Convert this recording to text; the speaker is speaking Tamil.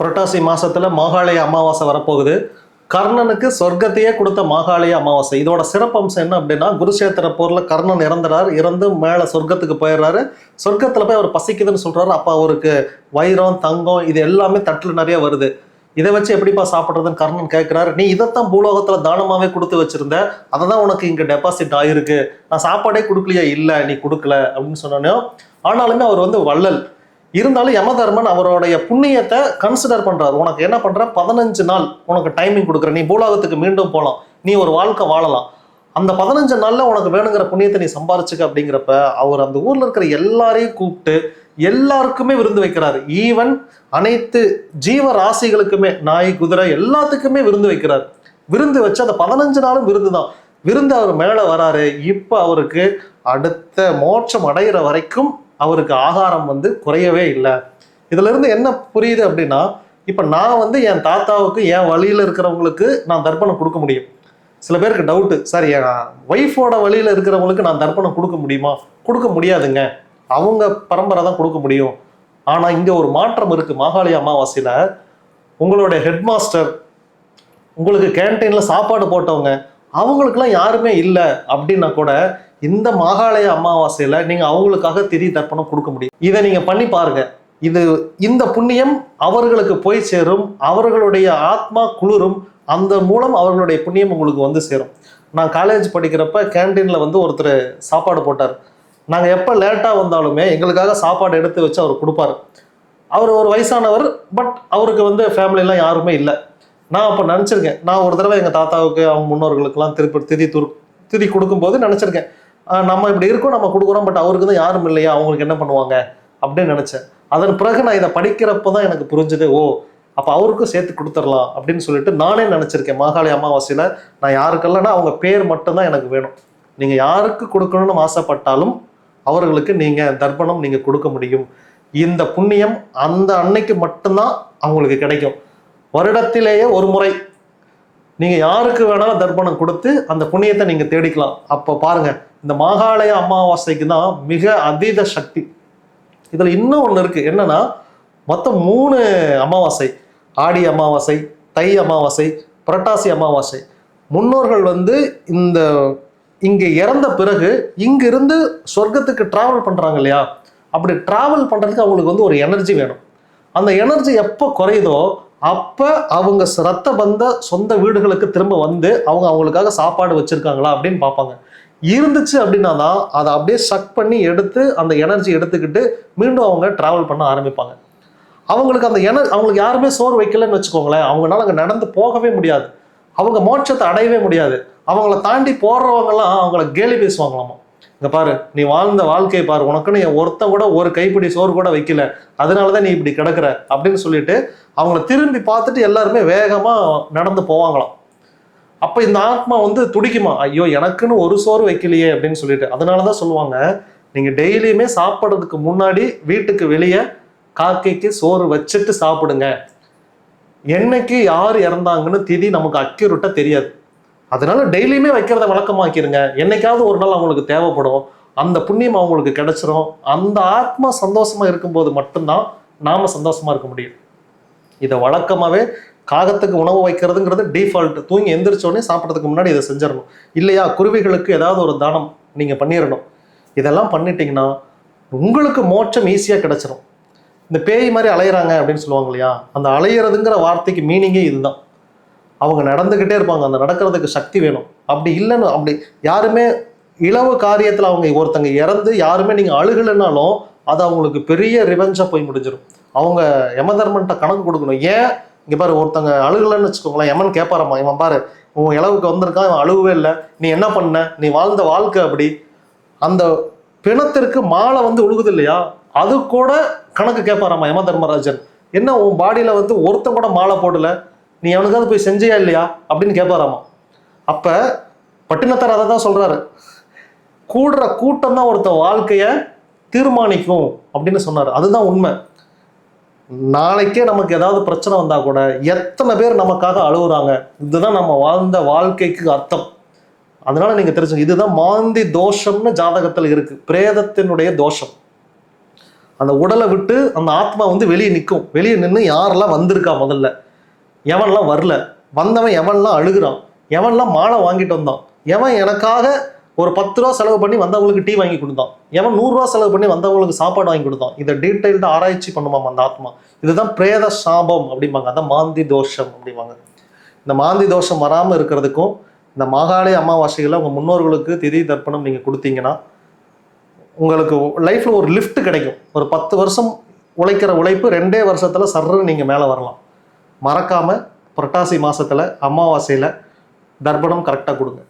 புரட்டாசி மாசத்துல மாகாளய அமாவாசை வரப்போகுது. கர்ணனுக்கு சொர்க்கத்தையே கொடுத்த மாகாளய அமாவாசை. இதோட சிறப்பம்சம் என்ன அப்படின்னா குருஷேத்திர போர்ல கர்ணன் இறந்துறார். இறந்து மேல சொர்க்கத்துக்கு போயிடுறாரு. சொர்க்கத்துல போய் அவர் பசிக்குதுன்னு சொல்றாரு. அப்ப அவருக்கு வைரம் தங்கம் இது எல்லாமே தட்டுல நிறைய வருது. இதை வச்சு எப்படிப்பா சாப்பிட்றதுன்னு கர்ணன் கேட்குறாரு நீ இதைத்தான் பூலோகத்தில் தானமாகவே கொடுத்து வச்சிருந்த. அதை தான் உனக்கு இங்கே டெபாசிட் ஆகிருக்கு நான் சாப்பாடே கொடுக்கலையா. இல்லை நீ கொடுக்கல அப்படின்னு சொன்னோன்னே ஆனாலுமே அவர் வந்து வள்ளல். இருந்தாலும் யமதர்மன் அவருடைய புண்ணியத்தை கன்சிடர் பண்றாரு. உனக்கு என்ன பண்ற பதினஞ்சு நாள் உனக்கு டைமிங் கொடுக்குற நீ பூலோகத்துக்கு மீண்டும் போகலாம் நீ ஒரு வாழ்க்கை வாழலாம். அந்த பதினஞ்சு நாளில் உனக்கு வேணுங்கிற புண்ணியத்தை நீ சம்பாரிச்சுக்க அப்படிங்கிறப்ப அவர் அந்த ஊர்ல இருக்கிற எல்லாரையும் கூப்பிட்டு எல்லாருக்குமே விருந்து வைக்கிறாரு. ஈவன் அனைத்து ஜீவ ராசிகளுக்குமே நாய் குதிரை எல்லாத்துக்குமே விருந்து வைக்கிறார். விருந்து வச்சு அந்த பதினஞ்சு நாளும் விருந்து தான். விருந்து அவர் மேலே வராரு. இப்போ அவருக்கு அடுத்த மோட்சம் அடைகிற வரைக்கும் அவருக்கு ஆகாரம் வந்து குறையவே இல்லை. இதிலிருந்து என்ன புரியுது அப்படின்னா இப்போ நான் வந்து என் தாத்தாவுக்கு என் வழியில் இருக்கிறவங்களுக்கு நான் தர்ப்பணம் கொடுக்க முடியும். சில பேருக்கு டவுட்டு சார் என் ஒய்ஃபோட வழியில் இருக்கிறவங்களுக்கு நான் தர்ப்பணம் கொடுக்க முடியுமா? கொடுக்க முடியாதுங்க. அவங்க பரம்பரை தான் கொடுக்க முடியும். ஆனால் இங்கே ஒரு மாற்றம் இருக்குது மாகாளி அமாவாசையில் உங்களுடைய ஹெட்மாஸ்டர் உங்களுக்கு கேன்டீனில் சாப்பாடு போட்டவங்க அவங்களுக்குலாம் யாருமே இல்லை அப்படின்னா கூட இந்த மாகாளய அமாவாசையில் நீங்கள் அவங்களுக்காக திதி தர்ப்பணம் கொடுக்க முடியும். இதை நீங்கள் பண்ணி பாருங்க. இது இந்த புண்ணியம் அவர்களுக்கு போய் சேரும். அவர்களுடைய ஆத்மா குளிரும். அந்த மூலம் அவர்களுடைய புண்ணியம் உங்களுக்கு வந்து சேரும். நான் காலேஜ் படிக்கிறப்ப கேன்டீனில் வந்து ஒருத்தர் சாப்பாடு போட்டார். நாங்கள் எப்போ லேட்டாக வந்தாலுமே எங்களுக்காக சாப்பாடு எடுத்து வச்சு அவர் கொடுப்பாரு. அவர் ஒரு வயசானவர் பட் அவருக்கு வந்து ஃபேமிலிலாம் யாருமே இல்லை. நான் அப்போ நினச்சிருக்கேன். நான் ஒரு தடவை எங்கள் தாத்தாவுக்கு அவங்க முன்னோர்களுக்கெல்லாம் திருப்பி திதி துரு திதி கொடுக்கும்போது நினச்சிருக்கேன். நம்ம இப்படி இருக்கோம் நம்ம கொடுக்குறோம் பட் அவருக்கு தான் யாரும் இல்லையா? அவங்களுக்கு என்ன பண்ணுவாங்க? அப்படின்னு நினச்சேன். அதன் பிறகு நான் இதை படிக்கிறப்போ தான் எனக்கு புரிஞ்சுது ஓ அப்போ அவருக்கும் சேர்த்து கொடுத்துடலாம் அப்படின்னு சொல்லிட்டு நானே நினச்சிருக்கேன். மாகாளி அமாவாசையில் நான் யாருக்கெல்லாம்னா அவங்க பேர் மட்டும்தான் எனக்கு வேணும். நீங்கள் யாருக்கு கொடுக்கணும்னு ஆசைப்பட்டாலும் அவர்களுக்கு நீங்கள் தர்ப்பணம் நீங்கள் கொடுக்க முடியும். இந்த புண்ணியம் அந்த அன்னைக்கு மட்டும்தான் அவங்களுக்கு கிடைக்கும். வருடத்திலேயே ஒரு முறை. நீங்கள் யாருக்கு வேணாலும் தர்ப்பணம் கொடுத்து அந்த புண்ணியத்தை நீங்கள் தேடிக்கலாம். அப்போ பாருங்க இந்த மாகாளய அமாவாசைக்கு தான் மிக அதீத சக்தி. இதில் இன்னும் ஒன்று இருக்குது என்னென்னா மொத்தம் மூணு அமாவாசை. ஆடி அமாவாசை தை அமாவாசை புரட்டாசி அமாவாசை. முன்னோர்கள் வந்து இந்த இங்கே இறந்த பிறகு இங்கிருந்து சொர்க்கத்துக்கு டிராவல் பண்ணுறாங்க இல்லையா? அப்படி டிராவல் பண்ணுறதுக்கு அவங்களுக்கு வந்து ஒரு எனர்ஜி வேணும். அந்த எனர்ஜி எப்போ குறையுதோ அப்போ அவங்க ரத்த பந்த சொந்த வீடுகளுக்கு திரும்ப வந்து அவங்க அவங்களுக்காக சாப்பாடு வச்சிருக்காங்களா அப்படின்னு பார்ப்பாங்க. இருந்துச்சு அப்படின்னா தான் அதை அப்படியே சக் பண்ணி எடுத்து அந்த எனர்ஜி எடுத்துக்கிட்டு மீண்டும் அவங்க ட்ராவல் பண்ண ஆரம்பிப்பாங்க. அவங்களுக்கு அந்த என அவங்களுக்கு யாருமே சோறு வைக்கலன்னு வச்சுக்கோங்களேன். அவங்களால அங்கே நடந்து போகவே முடியாது. அவங்க மோட்சத்தை அடையவே முடியாது. அவங்கள தாண்டி போடுறவங்கலாம் அவங்கள கேலி பேசுவாங்களாமா. இந்த பாரு நீ வாழ்ந்த வாழ்க்கையை பாரு. உனக்குன்னு என் ஒருத்தன் கூட ஒரு கைப்பிடி சோறு கூட வைக்கல. அதனால தான் நீ இப்படி கிடக்குற அப்படின்னு சொல்லிட்டு அவங்கள திரும்பி பார்த்துட்டு எல்லாருமே வேகமா நடந்து போவாங்களாம். அப்ப இந்த ஆத்மா வந்து துடிக்குமா? ஐயோ எனக்குன்னு ஒரு சோறு வைக்கலையே அப்படின்னு சொல்லிட்டு. அதனால தான் சொல்லுவாங்க நீங்க டெய்லியுமே சாப்பிட்றதுக்கு முன்னாடி வீட்டுக்கு வெளியே காக்கைக்கு சோறு வச்சுட்டு சாப்பிடுங்க. என்னைக்கு யார் இறந்தாங்கன்னு திதி நமக்கு அக்யூரட்டா தெரியாது. அதனால டெய்லியுமே வைக்கிறத வழக்கமாக்கிருங்க. என்னைக்காவது ஒரு நாள் அவங்களுக்கு தேவைப்படும். அந்த புண்ணியம் அவங்களுக்கு கிடைச்சிரும். அந்த ஆத்மா சந்தோஷமா இருக்கும்போது மட்டும்தான் நாம சந்தோஷமா இருக்க முடியும். இதை வழக்கமாவே காகத்துக்கு உணவு வைக்கிறதுங்கிறது டிஃபால்ட் தூங்கி எந்திரிச்சோடனே சாப்பிட்றதுக்கு முன்னாடி இதை செஞ்சிடணும். இல்லையா? குருவிகளுக்கு ஏதாவது ஒரு தானம் நீங்க பண்ணிடணும். இதெல்லாம் பண்ணிட்டீங்கன்னா உங்களுக்கு மோட்சம் ஈஸியாக கிடைச்சிரும். இந்த பேய் மாதிரி அலையிறாங்க அப்படின்னு சொல்லுவாங்க இல்லையா? அந்த அலையிறதுங்கிற வார்த்தைக்கு மீனிங்கே இதுதான். அவங்க நடந்துக்கிட்டே இருப்பாங்க. அந்த நடக்கிறதுக்கு சக்தி வேணும். அப்படி இல்லைன்னு அப்படி யாருமே இளவு காரியத்தில் அவங்க ஒருத்தங்க இறந்து யாருமே நீங்கள் அழுகலைன்னாலும் அது அவங்களுக்கு பெரிய ரிவெஞ்சாக போய் முடிஞ்சிடும் அவங்க யமதர்மன்ட்ட கணக்கு கொடுக்கணும். ஏன்? இங்கே பாரு ஒருத்தங்க அழுகலைன்னு வச்சுக்கோங்களேன். எமன் கேட்பாரம்மா இவன் பாரு உன் இளவுக்கு வந்திருக்கான் இவன் அழுகவே இல்லை. நீ என்ன பண்ண? நீ வாழ்ந்த வாழ்க்கை அப்படி. அந்த பிணத்திற்கு மாலை வந்து உழுகுது இல்லையா? அது கூட கணக்கு கேட்பாராம்மா யம தர்மராஜன் என்ன உன் பாடியில் வந்து ஒருத்தன் கூட மாலை போடலை? நீ அவனுக்காவது போய் செஞ்சியா இல்லையா? அப்படின்னு கேட்பாராமா அப்ப பட்டினத்தார் அதை தான் சொல்றாரு. கூடுற கூட்டம் தான் ஒருத்தன் வாழ்க்கைய தீர்மானிக்கும் அப்படின்னு சொன்னார். அதுதான் உண்மை. நாளைக்கே நமக்கு ஏதாவது பிரச்சனை வந்தா கூட எத்தனை பேர் நமக்காக அழுகுறாங்க. இதுதான் நம்ம வாழ்ந்த வாழ்க்கைக்கு அர்த்தம். அதனால நீங்க தெரிஞ்சுங்க இதுதான் மாந்தி தோஷம்னு ஜாதகத்துல இருக்கு. பிரேதத்தினுடைய தோஷம். அந்த உடலை விட்டு அந்த ஆத்மா வந்து வெளியே நிற்கும் வெளியே நின்று யாரெல்லாம் வந்திருக்கா முதல்ல? எவன்லாம் வரல வந்தவன் எவன்லாம் அழுகுறான் எவன்லாம் மாலை வாங்கிட்டு வந்தான் எவன் எனக்காக ஒரு பத்து ரூபா செலவு பண்ணி வந்தவங்களுக்கு டீ வாங்கி கொடுத்தான் எவன் நூறுரூவா செலவு பண்ணி வந்தவங்களுக்கு சாப்பாடு வாங்கி கொடுத்தான் இதை டீட்டெயில்டாக ஆராய்ச்சி பண்ணுமாம் அந்த ஆத்மா. இதுதான் பிரேத சாபம் அப்படிம்பாங்க. அதான் மாந்தி தோஷம் அப்படிம்பாங்க. இந்த மாந்தி தோஷம் வராமல் இருக்கிறதுக்கும் இந்த மாகாளி அமாவாசைகளை உங்கள் முன்னோர்களுக்கு திதி தர்ப்பணம் நீங்கள் கொடுத்தீங்கன்னா உங்களுக்கு லைஃப்பில் ஒரு லிஃப்ட் கிடைக்கும். ஒரு பத்து வருஷம் உழைக்கிற உழைப்பு ரெண்டே வருஷத்தில் சர்றன்னு நீங்கள் மேலே வரலாம். மறக்காமல் புரட்டாசி மாதத்தில் அமாவாசையில் தர்ப்பணம் கரெக்டாக கொடுங்க.